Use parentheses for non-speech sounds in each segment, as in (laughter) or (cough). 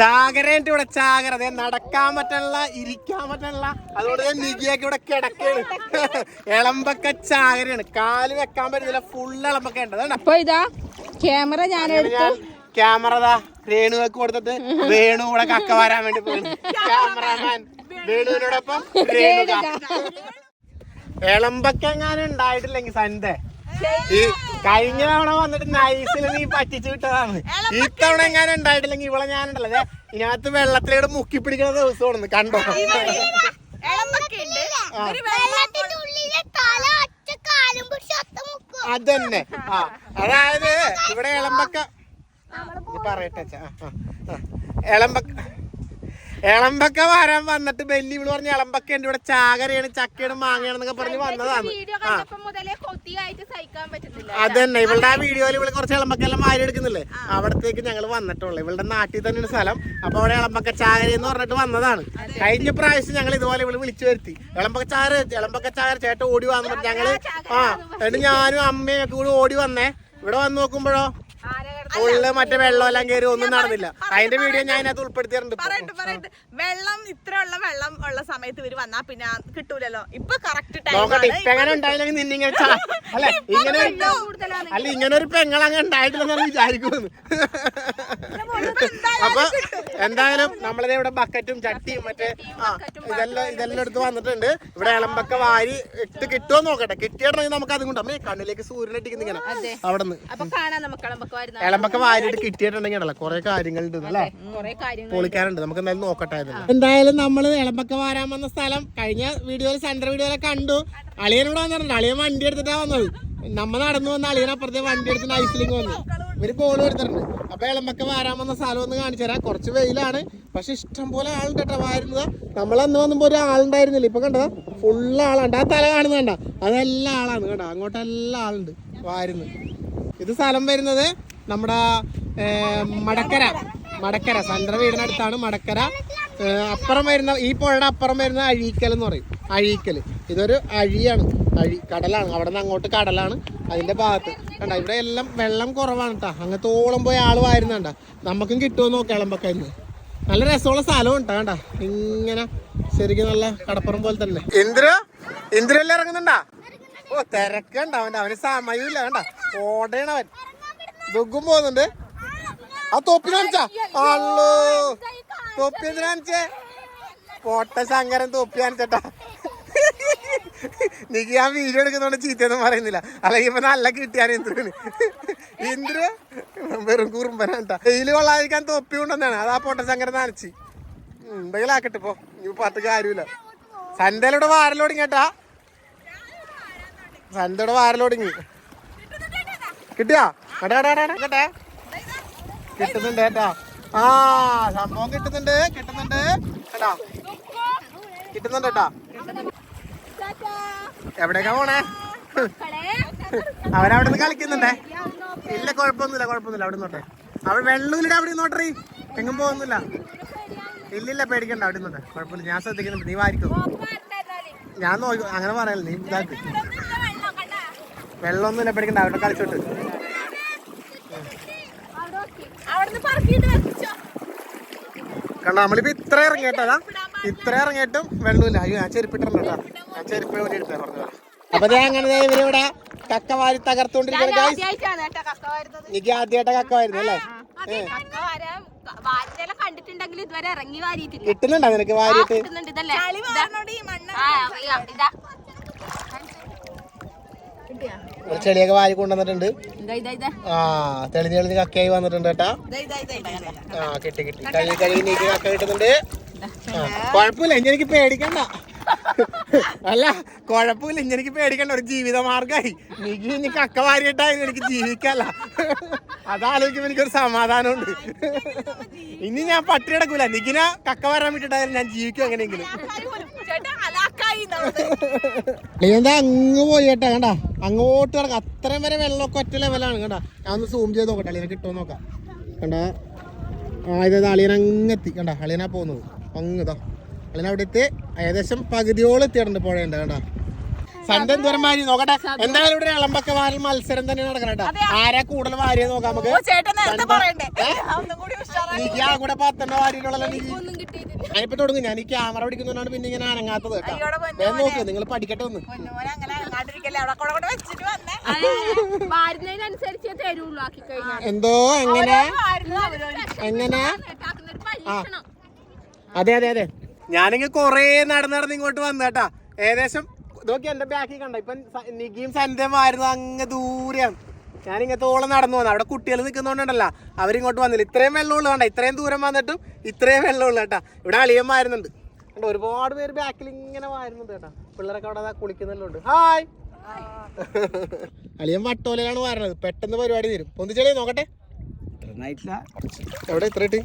ചാകരയുണ്ട് ഇവിടെ ചാകര. അതെ നടക്കാൻ പറ്റണില്ല ഇരിക്കാൻ പറ്റണില്ല. അതുകൊണ്ട് നികിയൊക്കെ ഇവിടെ കിടക്കാണ് ഇളമ്പക്ക ചാകരയാണ്. കാൽ വെക്കാൻ പറ്റുന്നില്ല ഫുള്ള് ഇളമ്പൊക്കെ ഉണ്ട്. അപ്പൊ ഇതാ ക്യാമറ ഞാൻ ഞാൻ ക്യാമറ ദാ രേണുവക്ക് കൊടുത്തിട്ട് വേണു കൂടെ കക്ക വരാൻ വേണ്ടി പോയി. ക്യാമറാമാൻ വേണുവിനോടൊപ്പം (laughs) രേണുക. ഇളമ്പക്ക എങ്ങാനും ഉണ്ടായിട്ടില്ലെങ്കിൽ സന്ധ്യ. ഈ കഴിഞ്ഞ തവണ വന്നിട്ട് നൈസിൽ നീ പറ്റിച്ചു വിട്ടതാണ്. ഇത്തവണ എങ്ങാനും ഉണ്ടായിട്ടില്ലെങ്കിൽ ഇവളെ ഞാനുണ്ടല്ലോ അതെ ഇതിനകത്ത് വെള്ളത്തിലൂടെ മുക്കി പിടിക്കുന്ന ദിവസമാണ് കണ്ടോ? അതന്നെ. ആ അതായത് ഇവിടെ ഇളമ്പക്ക പറയട്ടെ. ഇളമ്പക്ക ഇളമ്പക്ക വരാൻ വന്നിട്ട് ബെല്ലി വിളി പറഞ്ഞ ഇളമ്പക്ക ഉണ്ട് ഇവിടെ ചാകരയാണ് ചക്കയാണ് മാങ്ങയാണെന്നൊക്കെ പറഞ്ഞ് വന്നതാണ്. അതന്നെ ഇവളുടെ ആ വീഡിയോയിൽ ഇവിടെ കുറച്ച് ഇളമ്പക്കെല്ലാം മാരി എടുക്കുന്നില്ലേ? അവിടത്തേക്ക് ഞങ്ങൾ വന്നിട്ടുള്ളൂ. ഇവളുടെ നാട്ടിൽ തന്നെയാണ് സ്ഥലം. അപ്പൊ അവിടെ ഇളമ്പക്ക ചാകര എന്ന് പറഞ്ഞിട്ട് വന്നതാണ്. കഴിഞ്ഞ പ്രാവശ്യം ഞങ്ങൾ ഇതുപോലെ ഇവൾ വിളിച്ചു വരുത്തി. ഇളമ്പക്ക ചാകര ഇളമ്പക്ക ചാകര ചേട്ടൻ ഓടി വന്നു. പറഞ്ഞ് ഞങ്ങൾ ആ എന്നിട്ട് ഞാനും അമ്മയും ഒക്കെ കൂടി ഓടി വന്നേ. ഇവിടെ വന്ന് നോക്കുമ്പോഴോ? ഫുള്ള് മറ്റേ വെള്ളമെല്ലാം കയറി ഒന്നും നടന്നില്ല. അതിന്റെ വീഡിയോ ഞാൻ അതിനകത്ത് ഉൾപ്പെടുത്തിയിട്ടുണ്ട് ഇപ്പൊ. പറയട്ടെ പറയട്ടെ. വെള്ളം ഇത്ര ഉള്ള വെള്ളം ഉള്ള സമയത്ത് ഇവർ വന്നാ പിന്നെ കിട്ടൂലല്ലോ. ഇപ്പൊ കറക്റ്റ് നോക്കട്ടെ ടൈം ഇപ്പൊ എങ്ങനെ ഉണ്ടായില്ലെങ്കിൽ നിന്നെ ഇങ്ങനെ ചാ- (laughs) അല്ല ഇങ്ങനെ ഒരു- അല്ല ഇങ്ങനെ ഒരു പെങ്ങളങ്ങ് ഉണ്ടായിട്ടില്ലെന്ന് വിചാരിക്കുന്നു. എന്തായാലും നമ്മളിത് ഇവിടെ ബക്കറ്റും ചട്ടിയും മറ്റേ ആ ഇതെല്ലാം ഇതെല്ലാം എടുത്ത് വന്നിട്ടുണ്ട്. ഇവിടെ ഇളമ്പൊക്കെ വാരി ഇട്ട് കിട്ടുമോ നോക്കട്ടെ. കിട്ടിയിട്ടുണ്ടെങ്കിൽ നമുക്ക് അതും കൊണ്ട് അമ്മേ കണ്ണിലേക്ക് സൂര്യൻ ഇങ്ങനെ അവിടെ നിന്ന് ഇളമ്പൊക്കെ വാരിയിട്ട് കിട്ടിയിട്ടുണ്ടെങ്കിൽ ഉണ്ടല്ലോ. കുറെ കാര്യങ്ങളുണ്ട് അല്ലേ? പൊളിക്കാനുണ്ട്. നമുക്ക് എന്തായാലും നോക്കട്ടെ എന്തായാലും നമ്മൾ ഇളമ്പൊക്കെ വാരാൻ വന്ന സ്ഥലം കഴിഞ്ഞ വീഡിയോയിൽ സെന്റർ വീഡിയോ കണ്ടു. അളിയൻ ഇവിടെ വന്നിട്ടുണ്ട്. അളിയൻ വണ്ടി എടുത്തിട്ടാ വന്നത്. നമ്മ നടന്നു വന്ന അളിയനപ്പുറത്തെ വണ്ടി എടുത്തിട്ട് ഐസിലിങ് വന്നു. ഇവർ കോൾ എടുത്തിട്ടുണ്ട് അപ്പൊ ഇളമ്പക്ക വാരാൻ വന്ന സ്ഥലം ഒന്ന് കാണിച്ചു തരാം. കുറച്ച് വെയിലാണ്. പക്ഷെ ഇഷ്ടം പോലെ ആളുണ്ട് കേട്ടോ വാരുന്നത്. നമ്മളന്ന് വന്നപ്പോ ഒരു ആളുണ്ടായിരുന്നില്ല. ഇപ്പൊ കണ്ടതാ ഫുള്ള് ആളുണ്ട്. ആ തല കാണുന്നുണ്ട അതെല്ലാം ആളാണ് കേട്ടോ. അങ്ങോട്ടെല്ലാം ആളുണ്ട് വാരുന്നത്. ഇത് സ്ഥലം വരുന്നത് നമ്മുടെ മടക്കര. മടക്കര. സന്ദ്ര വീടിനടുത്താണ് മടക്കര. അപ്പുറം വരുന്ന ഈ പുഴയുടെ അപ്പുറം വരുന്ന അഴീക്കൽ എന്ന് പറയും. അഴീക്കൽ. ഇതൊരു അഴിയാണ്. അഴി കടലാണ്. അവിടെ നിന്ന് അങ്ങോട്ട് കടലാണ് അതിന്റെ ഭാഗത്ത്. കണ്ട ഇവിടെ എല്ലാം വെള്ളം കുറവാണ് കേട്ടോ അങ്ങത്തോളം പോയി ആൾ വായിരുന്നണ്ട നമുക്കും കിട്ടുമോ നോക്കാം ഇളമ്പക്കന്ന് നല്ല രസമുള്ള സ്ഥലവും ഉണ്ടാ കണ്ട? ഇങ്ങനെ ശരിക്കും നല്ല കടപ്പുറം പോലെ തന്നെ. ഇന്ദ്ര ഇന്ദ്രല്ല ഇറങ്ങുന്നുണ്ടാ? ഓ തിരക്കണ്ട അവന്റെ. അവന് സമയമില്ല കണ്ട? ഓടേണവൻ ദുഃഖം പോകുന്നുണ്ട്. ആ തൊപ്പി കാണിച്ചാ. അല്ലോ തൊപ്പി എന്തിനാ കാണിച്ചേ? പൊട്ട ശങ്കരൻ തൊപ്പി കാണിച്ചട്ടാ. നിക്ക് ഞാൻ വീഡിയോ എടുക്കുന്നോണ്ട് ചീത്തയൊന്നും പറയുന്നില്ല. അല്ലെങ്കിൽ ഇപ്പൊ നല്ല കിട്ടിയാണ് ഇന്ദ്രന്. ഇന്ദ്ര? വെറും കുറുമ്പനാട്ടാ. വെയിൽ കൊള്ളാതിരിക്കാൻ തൊപ്പി കൊണ്ടുവന്നാണ് അത് ആ പൊട്ട ശങ്കര നനച്ച്. എന്തെങ്കിലും ആക്കട്ടെ ഇപ്പൊ. ഇനി പാട്ട് കാര്യമില്ല. സന്ധ്യയിലൂടെ വാരലോടിങ്ങേട്ടാ സന്ധ്യയുടെ വാരലോടിങ്ങി കിട്ടിയാ? കേട്ടെ കിട്ടുന്നുണ്ട് കേട്ടാ. ആ സംഭവം കിട്ടുന്നുണ്ട് കിട്ടുന്നുണ്ട്. കേട്ടാ കിട്ടുന്നുണ്ട് കേട്ടാ. എവിടേക്കാ പോണേ? അവരവിടെ നിന്ന് കളിക്കുന്നുണ്ടേ? ഇല്ല കുഴപ്പമൊന്നുമില്ല കുഴപ്പമൊന്നുമില്ല അവിടെ നിന്നോട്ടെ. അവിടെ വെള്ളമില്ല അവിടെ നിന്നോട്ടറി എങ്ങും പോകുന്നില്ല. ഇല്ലില്ല പേടിക്കണ്ട അവിടെ നിന്നോട്ടെ. കുഴപ്പമില്ല ഞാൻ ശ്രദ്ധിക്കുന്നുണ്ട്. നീ വാരിക്കും. ഞാൻ നോക്കി അങ്ങനെ പറയല്ല നീ ഇതാക്ക്. വെള്ളമൊന്നുമില്ല പേടിക്കണ്ട അവിടെ കളിച്ചോട്ട്. കണ്ട നമ്മളിപ്പോ ഇത്ര ഇറങ്ങിയിട്ടതാ. ഇത്ര ഇറങ്ങിയിട്ടും വെള്ളമില്ല. അയ്യോ ഞാൻ ചെരുപ്പിട്ടുണ്ട് കേട്ടോ. അപ്പൊ അങ്ങനെ ഇവരിവിടെ കക്ക വാരി തകർത്തോണ്ടിരിക്കുന്നത് എനിക്ക് ആദ്യമായിട്ട് കക്ക വരുന്നു അല്ലേ? കണ്ടിട്ടുണ്ടെങ്കിൽ ഇതുവരെ ഇറങ്ങി വാരിയിട്ടില്ല. കിട്ടുന്നുണ്ടോ നിനക്ക് വാരിയിട്ട്? ഒരു ചെളിയൊക്കെ വാരി കൊണ്ടുവന്നിട്ടുണ്ട്. ഇതാ ഇതാ ഇതാ. ആ തെളിഞ്ഞ് തെളിഞ്ഞ് കക്കയായി വന്നിട്ടുണ്ട് കേട്ടാ. ആ കിട്ടി കിട്ടി. കഴുകി കഴുകി നീട്ടി കക്ക കിട്ടുന്നുണ്ട് കുഴപ്പമില്ല ഇനി എനിക്ക് പേടിക്കണ്ട. അല്ല കുഴപ്പമില്ല. ഇനി എനിക്ക് പേടിക്കണ്ട ഒരു ജീവിത മാർഗമായി എനിക്ക് ഇനി കക്ക വാരിയിട്ടായിരുന്നു എനിക്ക് ജീവിക്കല്ല. അതാലോചിക്കുമ്പോ എനിക്കൊരു സമാധാനമുണ്ട്. ഇനി ഞാൻ പട്ടി കിടക്കൂല നിഖിന കക്ക വരാൻ വിട്ടിട്ടായാലും ഞാൻ ജീവിക്കും എങ്ങനെയെങ്കിലും. എന്താ അങ്ങ് പോയി കേട്ടാ കണ്ടാ? അങ്ങോട്ട് കിടക്കാം അത്രയും വരെ വെള്ളമൊക്കെ ഒറ്റ ലെവലാണ് കണ്ടാ? ഞാൻ ഒന്ന് സൂം ചെയ്ത് നോക്കട്ടെ അളിയനെ കിട്ടുമോ നോക്കാം. കണ്ടാ? ആ ഇത് അളിയൻ അങ്ങെത്തി കണ്ടാ? അളിയനാ പോകുന്നത്. അങ്ങ് ഇതാ അവിടുത്തെ അവിടെ എത്തി ഏകദേശം പകുതിയോളം എത്തിയിട്ടുണ്ട് പുഴയുണ്ട് കണ്ടാ? സൺഡേ വാരി നോക്കട്ടെ. എന്തായാലും ഇവിടെ ഇളമ്പക്ക വാരൽ മത്സരം തന്നെ നടക്കണം കേട്ടോ. ആരാ കൂടുതൽ വാരിയെ നോക്കാം നമുക്ക്? ഓ ചേട്ടൻ നേരത്തെ പറയണ്ടേ? ഒന്നും കൂടി ഉഷാറായി എനിക്ക് ആ കൂടെ പത്തെണ്ണ വാരിയിലുള്ള ഞാനിപ്പോ തുടങ്ങും. ഞാൻ ഈ ക്യാമറ പിടിക്കുന്നതുകൊണ്ടാണ് പിന്നെ ഇങ്ങനെ അനങ്ങാത്തത് കേട്ടോ. അയ്യോടെ നോക്ക് നിങ്ങൾ പഠിക്കട്ടെ ഒന്ന്. എന്തോ എങ്ങനെ? എങ്ങനെ? അതെ അതെ അതെ. ഞാനിങ്ങനെ കൊറേ നടന്ന് നടന്ന് ഇങ്ങോട്ട് വന്നു കേട്ടാ. ഏകദേശം നോക്കി എന്റെ ബാക്കിൽ കണ്ട? ഇപ്പൊ നിഗിയും സന്ധ്യയും ആയിരുന്നു അങ്ങ് ദൂരെയാണ്. ഞാൻ ഓളം നടന്നു വന്നു. അവിടെ കുട്ടികൾ നിൽക്കുന്നോണ്ടല്ലോ അവരിങ്ങോട്ട് വന്നില്ല. ഇത്രയും വെള്ളമുള്ളൂ വേണ്ട ഇത്രയും ദൂരം വന്നിട്ടും ഇത്രയും വെള്ളമുള്ള കേട്ടാ. ഇവിടെ അളിയന്മാരുന്നുണ്ട്. കണ്ടോ? ഒരുപാട് പേര് ബാക്കിൽ ഇങ്ങനെ വാരുന്നുണ്ട് കേട്ടാ. പിള്ളേരൊക്കെ അവിടെ ദാ ഉണ്ട് ഹായ് അളിയൻ വട്ടോലയിലാണ് വാരണത് പെട്ടെന്ന് പരിപാടി തരും. പൊന്തിച്ചളി നോക്കട്ടെ. എവിടെ ഇത്ര കിട്ടി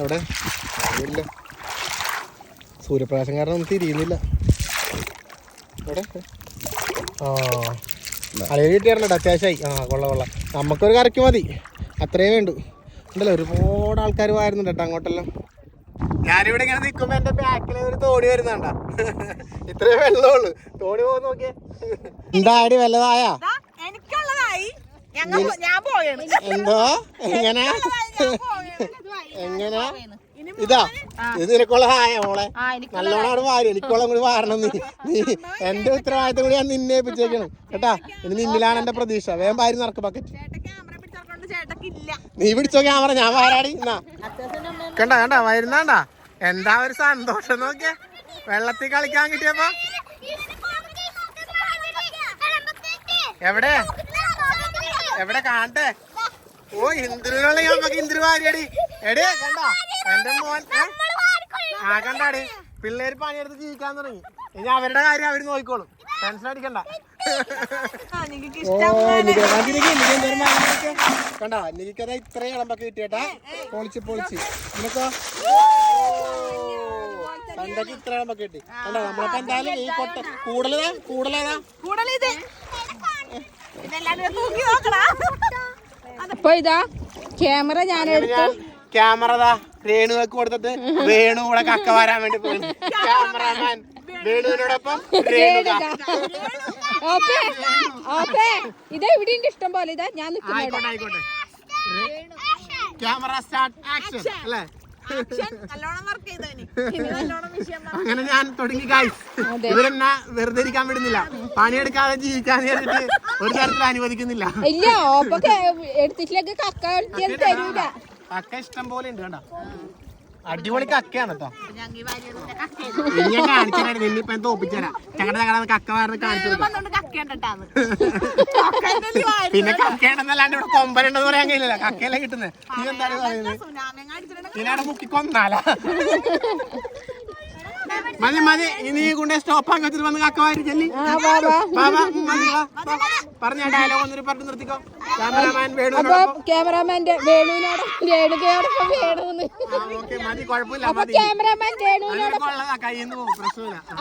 എവിടെ? ഇല്ല. സൂര്യപ്രകാശം കാരണം നമുക്ക് തിരിയുന്നില്ല. അലയിൽ ആ. കിട്ടിയായിരുന്നോ അത്യാവശ്യമായി. ആ കൊള്ള കൊള്ള. നമുക്കൊരു കറിക്ക് മതി. അത്രേ വേണ്ടു. ഉണ്ടല്ലോ ഒരുപാട് ആൾക്കാർ വാരുന്നുണ്ട് കേട്ടോ അങ്ങോട്ടെല്ലാം. ഞാനിവിടെ ഇങ്ങനെ നിൽക്കുമ്പോൾ എന്റെ ബാക്കിൽ ഒരു തോണി വരുന്നുണ്ട? ഇത്രേ വെള്ളമുള്ളൂ. തോണി പോകുന്ന നോക്കിയേ. എന്താടി വല്ലതായാ? എന്തോ? എങ്ങനെ. എങ്ങനെ? ഇതാ. ഇത് നിനക്കുള്ള ഹായ മോളെ. നല്ലോണം വാരി എനിക്കുള്ള കൂടി വാരണം നീ. നീ എന്റെ ഉത്തരവാദിത്തം കൂടി ഞാൻ നിന്നെ ഏൽപ്പിച്ചേക്കണം. കേട്ടാ? ഇനി നിന്നിലാണ് എന്റെ പ്രതീക്ഷ. വേഗം വാരി നടക്ക് ബക്കറ്റ് നീ പിടിച്ചോ ക്യാമറ ഞാൻ വാരാടി. എന്നാ. കണ്ട കണ്ട വരുന്നാണ്ടാ? എന്താ ഒരു സന്തോഷം നോക്കിയേ? വെള്ളത്തിൽ കളിക്കാൻ കിട്ടിയപ്പോ? എവിടെ? എവിടെ? കാണട്ടെ. ഓ ഇന്ദ്രനുള്ള നമുക്ക് ഇന്ദ്രു വാരിയടി. എടേ കണ്ട? എന്റെ മോൻ? ആ കണ്ടാടി. പിള്ളേര് പണിയെടുത്ത് ജീവിക്കാൻ തുടങ്ങി. ഇനി അവരുടെ കാര്യം അവർ നോക്കിക്കോളും. ടെൻഷൻ അടിക്കണ്ട. കണ്ടോ നിനക്കതാ ഇത്രയും ഇളമ്പൊക്കെ കിട്ടിയേട്ടാ. പൊളിച്ച് പൊളിച്ച്. നിനക്കോ? തണ്ടക്ക് ഇത്ര ഇളമ്പൊക്കെ കിട്ടി. കണ്ടോ നമ്മളപ്പോ എന്തായാലും ഈ കൊട്ട കൂടുതലാ കൂടുതലേതാ അപ്പൊ ഇതാ ക്യാമറ ഞാൻ ഞാൻ ക്യാമറ രേണുവെക്ക് കൊടുത്തിട്ട് വേണു കൂടെ കക്ക വരാൻ വേണ്ടി പോകുന്നു (laughs) (laughs) ക്യാമറമാൻ ഇതാ ഇഷ്ടം പോലെ ഇതാ ഞാൻ നിൽക്കുന്നു ആയിക്കോട്ടെ ആയിക്കോട്ടെ. ക്യാമറ സ്റ്റാർട്ട് ആക്ഷൻ അല്ലേ. (laughs) അങ്ങനെ ഞാൻ തുടങ്ങി ഗായ്സ് ഇവരെന്നെ വെറുതെ ഇരിക്കാൻ വിടുന്നില്ല. പണിയെടുക്കാതെ ജീവിക്കാൻ ഒരു തരത്തിൽ അനുവദിക്കുന്നില്ല. ഇല്ല എടുത്തിട്ടില്ലെങ്കിൽ കക്ക തരൂല. കക്ക ഇഷ്ടം പോലെ ഉണ്ട് കണ്ട? അടിപൊളി കക്കയാണ് കേട്ടോ ഞാൻ കാണിച്ചു നിന്നിപ്പോ തോപ്പിച്ചുതരാം ഞങ്ങളുടെ ഞങ്ങളുടെ കക്ക വാരുന്ന കാണിച്ചു. പിന്നെ കക്കയാണെന്നല്ലാണ്ട് ഇവിടെ കൊമ്പനുണ്ടെന്ന് പറയാൻ കഴിയില്ല കക്കയല്ലേ കിട്ടുന്നത് നീ എന്താണ് പറയുന്നത് അടിച്ചിട്ടുണ്ടെങ്കിൽ ഇതിനവിടെ മുക്കി കൊന്നാല. മതി മതി. ഇനി കൊണ്ട് സ്റ്റോപ്പ് ആക്കി വെച്ചിട്ട് വന്ന് കക്ക വാരി ചെല്ലി പറഞ്ഞ ഡയലോഗ് ഒന്നൊരു പറഞ്ഞു നിർത്തിക്കോ. ക്യാമറാമാൻ അപ്പൊ വേണു ക്യാമറാമാന്റെ വേണുവിനോടൊപ്പം രേണുകയോടൊപ്പം വേണുന്ന്. അപ്പൊ ക്യാമറാമാൻ രേണുവിനോടൊപ്പം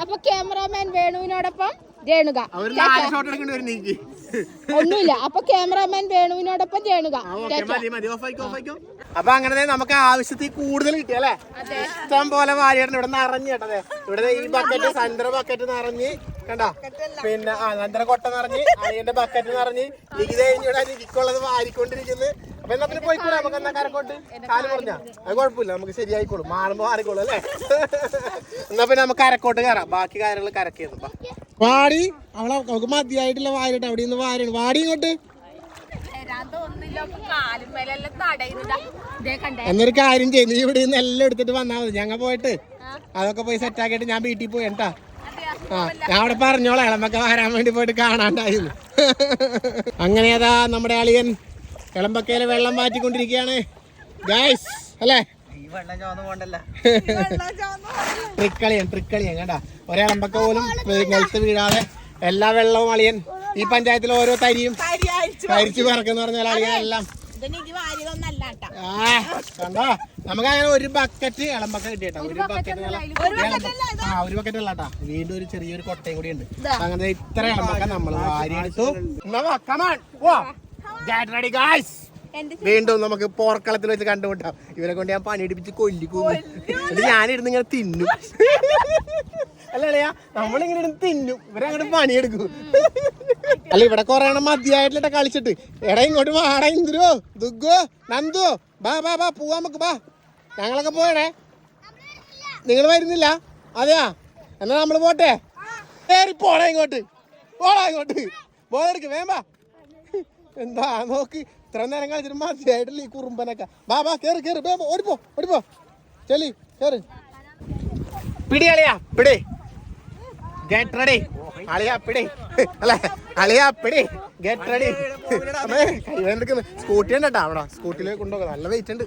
അപ്പൊ ക്യാമറാമാൻ വേണുവിനോടൊപ്പം രേണുക. ഒന്നുമില്ല. അപ്പൊ ക്യാമറാമാൻ വേണുവിനോടൊപ്പം രേണുക. അപ്പൊ അങ്ങനെ നമുക്ക് ആവശ്യത്തിൽ കൂടുതൽ കിട്ടിയല്ലേ ഇഷ്ടം പോലെ വാരിയിട്ടുണ്ട് ഇവിടെ നിറഞ്ഞു കേട്ടതേ ഇവിടെ ഈ ബക്കറ്റ് സന്ദ്ര ബക്കറ്റ് നിറഞ്ഞ് കണ്ടോ? പിന്നെ ആ നന്ദ്ര കൊട്ട നിറഞ്ഞ് അയ്യന്റെ ബക്കറ്റ് നിറഞ്ഞ് ഇതേ കഴിഞ്ഞ് ഇവിടെ ഇരിക്കുള്ളത് വാരിക്കൊണ്ടിരിക്കുന്നു. അപ്പൊ എന്നാ പിന്നെ പോയിക്കൂടെ? നമുക്ക് എന്നാ കരക്കോട്ട്? കാൽ പറഞ്ഞ അത് കുഴപ്പമില്ല. നമുക്ക് ശരിയായിക്കോളും. മാറുമ്പോ മാറിക്കോളും അല്ലേ? എന്നാ പിന്നെ നമുക്ക് കരക്കോട്ട് കയറാം. ബാക്കി കാര്യങ്ങൾ കരക്കിയത് വാടി അവളെ നമുക്ക് മതിയായിട്ടില്ല വാരിട്ട്. അവിടെ നിന്ന് വാരിയാണ് വാടി ഇങ്ങോട്ട്. എന്നൊരു കാര്യം ചെയ്യും. നീ ഇവിടെ നിന്ന് എല്ലാം എടുത്തിട്ട് വന്നാൽ മതി. ഞങ്ങൾ പോയിട്ട് അതൊക്കെ പോയി സെറ്റ് ആക്കിയിട്ട് ഞാൻ വീട്ടിൽ പോയി കേട്ടാ. ആ ഞാൻ അവിടെ പറഞ്ഞോളാം. ഇളമൊക്കെ വരാൻ വേണ്ടി പോയിട്ട് കാണാണ്ടായിരുന്നു അങ്ങനെ അതാ നമ്മുടെ അളിയൻ. ഇളമ്പക്കയിലെ വെള്ളം മാറ്റിക്കൊണ്ടിരിക്കുകയാണ് ഗൈസ് അല്ലേ ട്രിക്കളിയൻ ട്രിക്കളിയൻ കേട്ടാ ഒരളമ്പക്ക പോലും നിലത്ത് വീഴാതെ എല്ലാ വെള്ളവും അളിയൻ ഈ പഞ്ചായത്തിലെ ഓരോ തരിയും തരിച്ചു പറക്കെന്ന് കരിച്ചു പറക്കുന്ന പറഞ്ഞാൽ അളിയൻ എല്ലാം കണ്ടോ നമുക്ക് അങ്ങനെ ഒരു ബക്കറ്റ് ഇളമ്പക്ക കിട്ടിട്ടോ ഒരു ബക്കറ്റ് ആ ഒരു ബക്കറ്റ് അല്ലാട്ടാ വീണ്ടും ഒരു ചെറിയൊരു കൊട്ടയും കൂടി ഉണ്ട് അങ്ങനെ ഇത്ര ഇളമ്പക്ക നമ്മൾ വാരി എടുത്തു എന്നാ come റെഡി വീണ്ടും നമുക്ക് പോർക്കളത്തിൽ വെച്ച് കണ്ടുമുട്ടാം. ഇവരെ കൊണ്ട് ഞാൻ പണിയെടുപ്പിച്ച് കൊല്ലിക്കും എന്നിട്ട് ഞാനിരുന്ന് ഇങ്ങനെ തിന്നും. അല്ലല്ലയാ നമ്മളിങ്ങനെ ഇരുന്ന് തിന്നും. ഇവരെ അങ്ങോട്ട് പണിയെടുക്കും. അല്ല ഇവിടെ കൊറേ എണ്ണം മതിയായിട്ടില്ല കളിച്ചിട്ട്. എടാ ഇങ്ങോട്ട് വാടാ ഇന്ദ്രോ. ദുഗോ നന്ദോ. ബാ ബാ ബാ പോവാ നമുക്ക് ബാ. ഞങ്ങളൊക്കെ പോയണേ നിങ്ങൾ വരുന്നില്ല? അതെയാ? എന്നാ നമ്മൾ പോട്ടെ? കേറി പോടാ ഇങ്ങോട്ട്. പോടാ ഇങ്ങോട്ട്. പോയെടുക്ക് വേമ്പാ എന്താ നോക്ക്. ഇത്ര നേരം കളിച്ചിട്ട് മതിയായിട്ടില്ല ഈ കുറുമ്പനൊക്കെ. ബാ ബാ കേറ് കേറി. വേമ്പോ ഓടിപ്പോ ഓടിപ്പോ ചെലി കേറ്. പിടി അളിയാ പിടി. ഗെറ്റ് റെഡി അളിയാ പിടി. അല്ല? അളിയാ പിടി. ഗെറ്റ് റെഡി കൈവേണ്ടെടുക്കുന്നു സ്കൂട്ടി ഉണ്ട് കേട്ടോ അവിടെ. സ്കൂട്ടിയിൽ കൊണ്ടുപോകാം നല്ല വെയിറ്റ് ഉണ്ട്.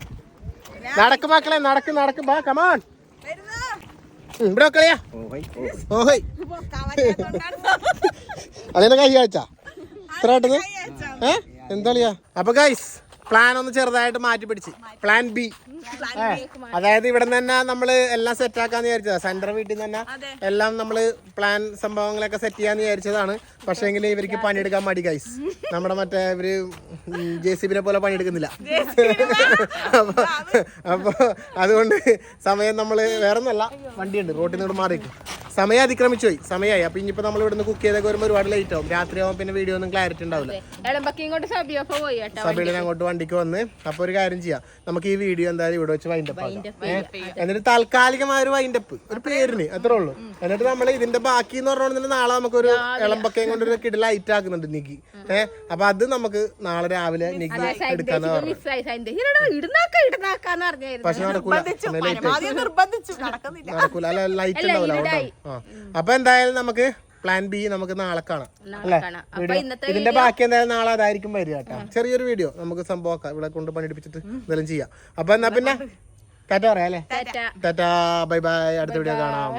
നടക്ക് മക്കളെ നടക്ക് നടക്ക്. ബാ കമാൺ. ഇവിടെ മക്കളെയാ ഓഹോയ് അതിന്റെ കൈ കാഴ്ച ഇത്ര പെട്ടെന്ന്? ഏ? എന്താളിയാ അപ്പൊ ഗൈസ് പ്ലാൻ ഒന്ന് ചെറുതായിട്ട് മാറ്റി പിടിച്ച്. പ്ലാൻ ബി അതായത് ഇവിടെ നിന്ന് തന്നെ നമ്മൾ എല്ലാം സെറ്റ് ആക്കാന്ന് വിചാരിച്ചതാ. സെന്റർ വീട്ടിൽ നിന്ന് തന്നെ എല്ലാം നമ്മൾ പ്ലാൻ സംഭവങ്ങളൊക്കെ സെറ്റ് ചെയ്യാന്ന് വിചാരിച്ചതാണ്. പക്ഷേങ്കിൽ ഇവർക്ക് പണിയെടുക്കാൻ മടി ഗൈസ് നമ്മുടെ മറ്റേ ഇവർ ജെ സി ബിനെ പോലെ പണിയെടുക്കുന്നില്ല. അപ്പൊ അപ്പൊ അതുകൊണ്ട് സമയം നമ്മൾ വേറെ ഒന്നല്ല വണ്ടിയുണ്ട്. റോട്ടിൽ നിന്ന് മാറിയിട്ട് സമയം അതിക്രമിച്ചു പോയി. സമയമായി അപ്പൊ ഇനിയിപ്പോ നമ്മൾ ഇവിടുന്ന് കുക്ക് ചെയ്തൊക്കെ വരുമ്പോൾ ഒരുപാട് ലേറ്റ് ആവും. രാത്രി ആവുമ്പോൾ പിന്നെ വീഡിയോ ഒന്നും ക്ലാരിറ്റി ഉണ്ടാവില്ല. സബിയുടെ അങ്ങോട്ട് സബിയൊക്കെ വണ്ടിക്ക് വന്ന് അപ്പൊ ഒരു കാര്യം ചെയ്യാം. നമുക്ക് ഈ വീഡിയോ എന്തായാലും ഇവിടെ വെച്ച് വൈൻഡപ്പ് എന്നിട്ട് താൽക്കാലികമായ ഒരു വൈൻഡപ്പ് ഒരു പേരിന് അത്രേ ഉള്ളൂ. എന്നിട്ട് നമ്മൾ ഇതിന്റെ ബാക്കി എന്ന് പറഞ്ഞാൽ നാളെ നമുക്ക് ഒരു ഇളമ്പക്കയും കൊണ്ട് ഒരു കിട ലൈറ്റ് ആക്കുന്നുണ്ട് നിക്കി ഏഹ് അപ്പൊ അത് നമുക്ക് നാളെ രാവിലെ നിക്കി എടുക്കാന്ന് പറഞ്ഞു. പക്ഷെ നടക്കൂല. നടക്കൂല. അല്ല ലൈറ്റ് ഉണ്ടാവില്ല അപ്പൊ എന്തായാലും നമുക്ക് പ്ലാൻ ബി നമുക്ക് നാളെ കാണാം. അല്ലേ. വീഡിയോ. ഇതിന്റെ ബാക്കി എന്തായാലും നാളെ അതായിരിക്കും വരിക കേട്ടോ. ചെറിയൊരു വീഡിയോ. നമുക്ക് സംഭവം ഇവിടെ കൊണ്ട് പണിയെടുപ്പിച്ചിട്ട് എന്തെങ്കിലും ചെയ്യാം. അപ്പൊ എന്നാ പിന്നെ? ടാറ്റ പറയാം അല്ലേ? ടാറ്റ. Bye bye. അടുത്ത വീഡിയോ കാണാം.